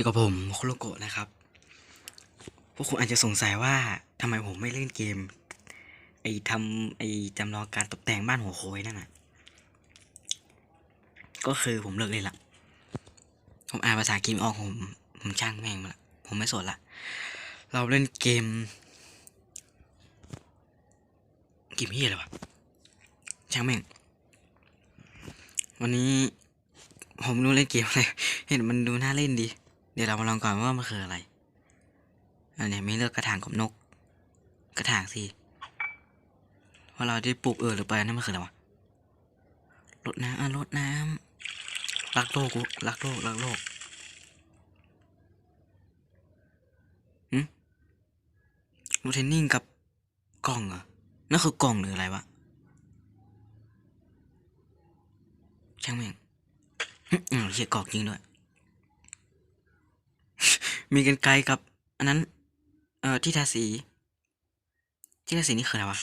อยู่กับผมโคโลโกะนะครับ พวกคุณอาจจะสงสัยว่าทำไมผมไม่เล่นเกม ไอ้ทำไอ้จำลองการตกแต่งบ้านหัวโคยนั่นน่ะ ก็คือผมเลิกเล่นละผมอ่านภาษาอังกมออกผมผมช่างแม่งมาละผมไม่สนละ เราเล่นเกม เกมที่อะไรวะช่างแม่ง วันนี้ผมรู้เล่นเกมอะไร เห็นมันดูน่าเล่นดี ดี๋ยวเรามาลองก่อนว่ามันคืออะไรอันนี้ยมีเลือกกระถางกับนก กระถางสิว่าเราได้ปลูกเออหรือไปนั่นมันคืออะไรวะรดน้ำอะรดน้ำรักโลกกูรักโลกรักโลกหืมรูเทนนิ่งกับกล่องเหรอนั่นคือกล่องหรืออะไรวะช่างแม่งอืมเขียกอกจริงด้วย มีกันไกลกับ อันนั้น เอ่อที่ทาสี ที่ทาสีนี่คืออะไรวะ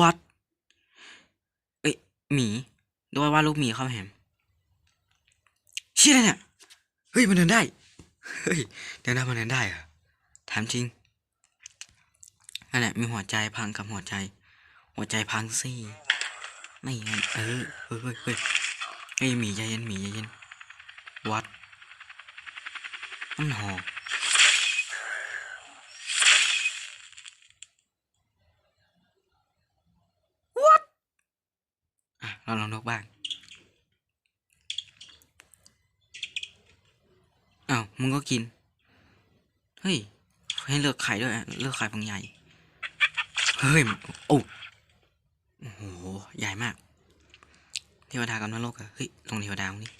วัดเอ้ยหมีดูว่าว่าลูกหมีเข้ามาแหมเชี่ยอะไรเนี่ยเฮ้ยมันเดินได้เฮ้ยเดินได้มันเดินได้เหรอถามจริงนั่นแหละมีหัวใจพังกับหัวใจ หัวใจพังสิ ไม่งั้นเออเฮ้ยเฮ้ยเฮ้ยเฮ้ยหมีใจเย็นหมีใจเย็นวัดมันหอมวัดอะเราลองนกบ้างอ้าวมึงก็กิน เฮ้ย ให้เลือกไข่ด้วยเลือกไข่บางใหญ่ เฮ้ย โอ้โอ้โห ใหญ่มาก เทวดากับนรกอะเฮ้ยลงเทวดาตรงนี้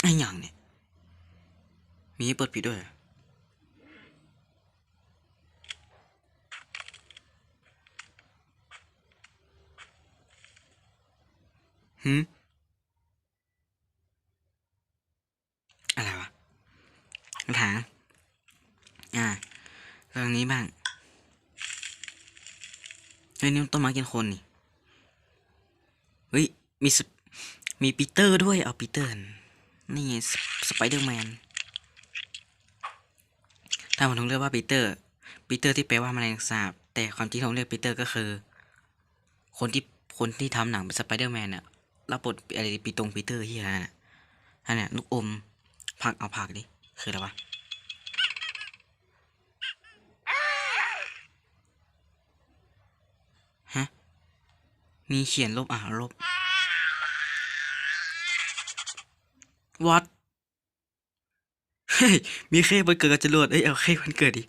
ไอ้หยังเนี่ย มีเปิดปิดด้วยหืม อะไรวะคำถา อ่าเรื่องนี้บ้างเฮ้ยนี่ต้นไม้กินคนนี่ เฮ้ย มีสมีปีเตอร์ด้วย เอาปีเตอร์ นี่ไงสสไปเดอร์แมน ถ้าผมต้องเรียกว่าปีเตอร์ ปีเตอร์ที่แปลว่าแมลงสาบ แต่ความจริงผมเรียกปีเตอร์ก็คือ คนที่ คนที่ทำหนังเป็นสไปเดอร์แมนเนี่ยรับบทอะไรปีตรงปีเตอร์ที่อะไรน่ะนเนี้ยลูกอม ผักเอาผักดิ คืออะไรวะ มีเขียนลบอะลบวัดเฮ้ยมีเค้กวันเกิดกับจรวดเอ้ยเอาเค้กวันเกิดดิ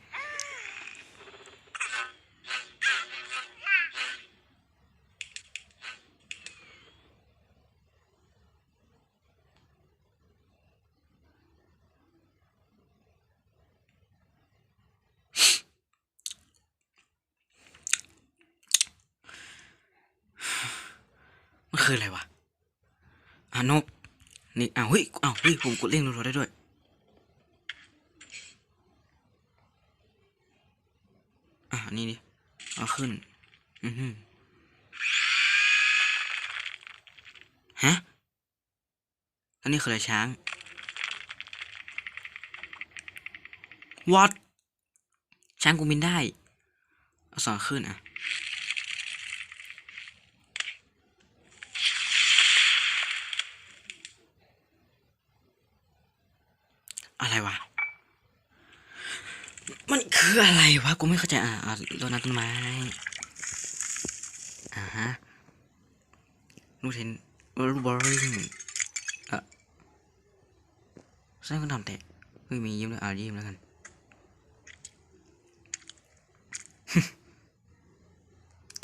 มันคืออะไรวะอ่านกนี่อ้าวเฮ้ยอ้าวเฮ้ยผมกดเร่งรัวๆได้ด้วยอะนนี่ดิเอาขึ้น อือหือฮะอันนี้คืออะไรช้างวัดช้างกูบินได้ เอาสองขึ้นอะ อะไรวะ มันคืออะไรวะ กูไม่เข้าใจอะโดนัต้นไม้ อ่าฮะลูกเทนลูกบอลลิงเอะใช่คนทำแตะเฮ้ยมียิ้มด้วยอะยิ้มแล้วกัน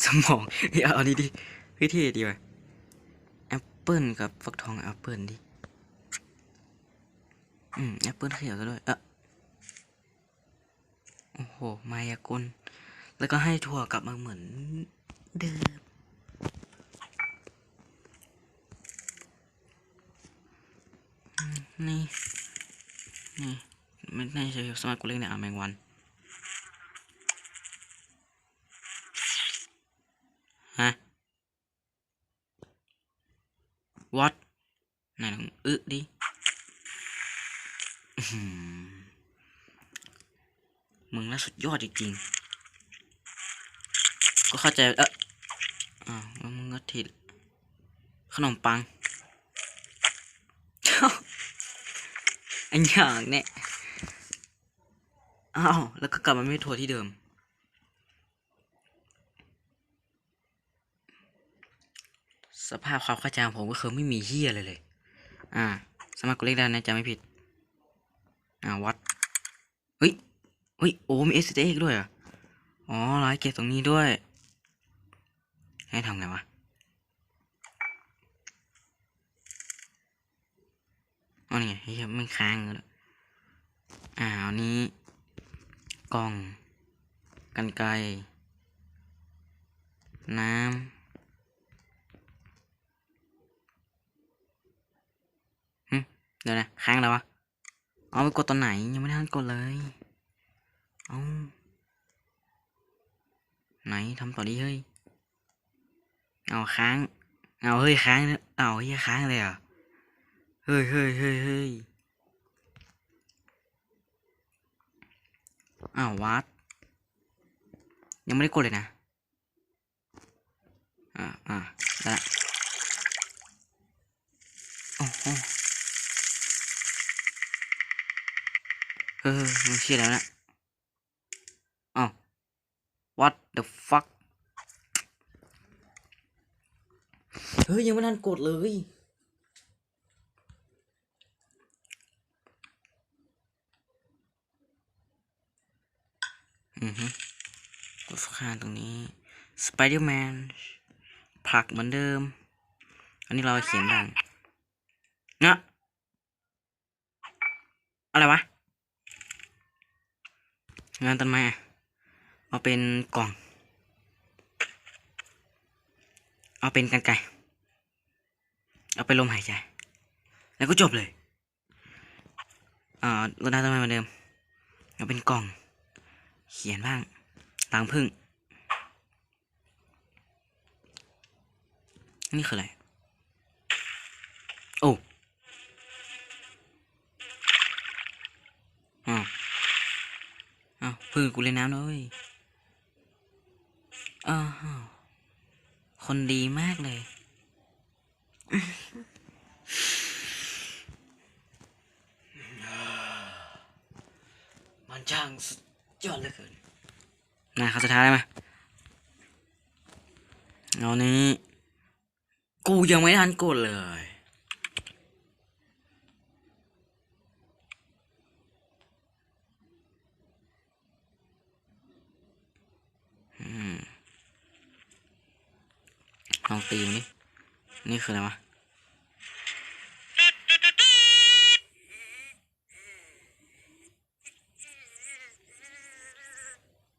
สมองเฮ้ยเอาเอาดีดิเฮ้ยเท่ดีว่ะแอปเปิลกับฟักทองแอปเปิลดิ อืมแอปเปิลเขียวซะด้วย เอะ โอ้โห มายากล แล้วก็ให้ถั่วกลับมาเหมือนเดิม นี่ นี่ไม่น่าใช่สมาร์ทกูเล่นเนี่ยอะแมงวันฮะ what ไหนลองอึดิ มึงน่าสุดยอดจริงๆ ก็เข้าใจ เอออ้าวแล้วมึงก็ถิดขนมปังอันอย่างเนี่ยอ้าวแล้วก็กลับมาไม่ทัวร์ที่เดิม สภาพความเข้าใจของผมก็คือไม่มีเฮียเลยเลย อ่า สามารถกดเลขได้นะจะไม่ผิด อ่าวัด เฮ้ย เฮ้ยโอ้มีเอสเอ็กด้วยอะอ๋อร้อยเก็บตรงนี้ด้วย ให้ทำไงวะอ๋อนี่ไงเฮียมันค้างแล้วอ่าอันนี้ กล่อง กันไกน้ำเดี๋ยวนะ ค้างแล้ววะ เอาไปกดตอนไหนยังไม่ได้ทันกดเลย เอาไหนทำต่อดีเฮ้ย เอาค้าง เอาเฮ้ยค้างเอาเฮียค้างเลยเหรอะเฮ้ยเฮ้ยเฮ้ยเฮ้ยอ้าววัดยังไม่ได้กดเลยนะ อ่าอ่าได้ละโอ้โหเออมันเชื่อแล้วนะ what the fuck เฮ้ย ยังไม่ทันกดเลย อือฮึกดข้างตรงนี้ Spider-Man ผลักเหมือนเดิม อันนี้เราเขียนบ้างนะอะไรวะ งานต้นไม้อะ เอาเป็นกล่อง เอาเป็นกันไกเอาไปนลมหายใจ แล้วก็จบเลยอ่ารดน้ำต้นไม้เหมือนเดิม เอาเป็นกล่อง เขียนบ้างตังพึ่ง นี่คืออะไร โอ้อ้าวอ้าวพึ่งกูเล่นน้ำด้วย อ้าวคนดีมากเลย มันช่างสุดยอดเหลือเกินนะคำสุดท้ายได้ไหมเอานี้ กูยังไม่ทันกดเลย ลองตีมันดินี่คืออะไรวะ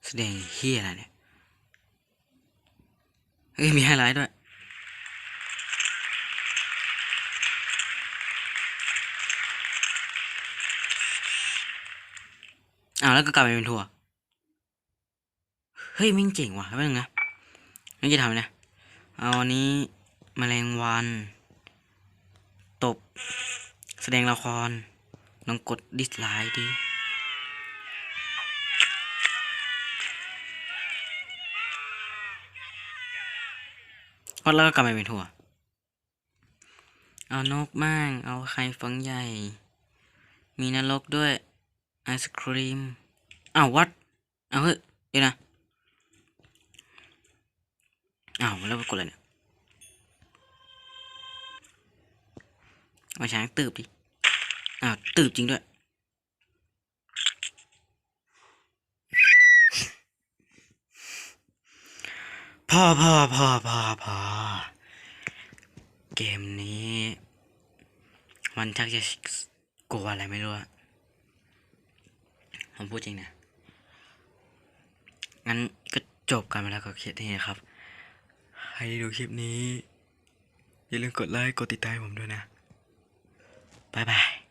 แสดงเฮียอะไรเนี่ยเฮ้ยมีไฮไลท์ด้วยอ้าวแล้วก็กลับไปเป็นทัวร์เฮ้ยแม่งเจ๋งว่ะแป๊บนึงนะไม่จะทำนะ เอาอันนี้แมลงวัน ตบ แสดงละครลองกดดิสไลค์ดิก็แล้วก็กลับไปเป็นทัวเอานกมั่งเอาไข่ฟังใหญ่ มีนรกด้วย ไอศครีม อ้าววัด เอาเฮ้ยเดี๋ยวนะ อ้าวแล้วไปกดอะไรเนี่ยเอาช้างตืบดิอ้าวตืบจริงด้วยพอพอพอพอพอเกมนี้ มันชักจะกลัวอะไรไม่รู้อะผมพูดจริงนะ งั้นก็จบกันไปแล้วกับคลิปนี้ครับ รดูคลิปนี้ อย่าลืมกดไลค์ กดติดตามผมด้วยนะ บ๊ายบาย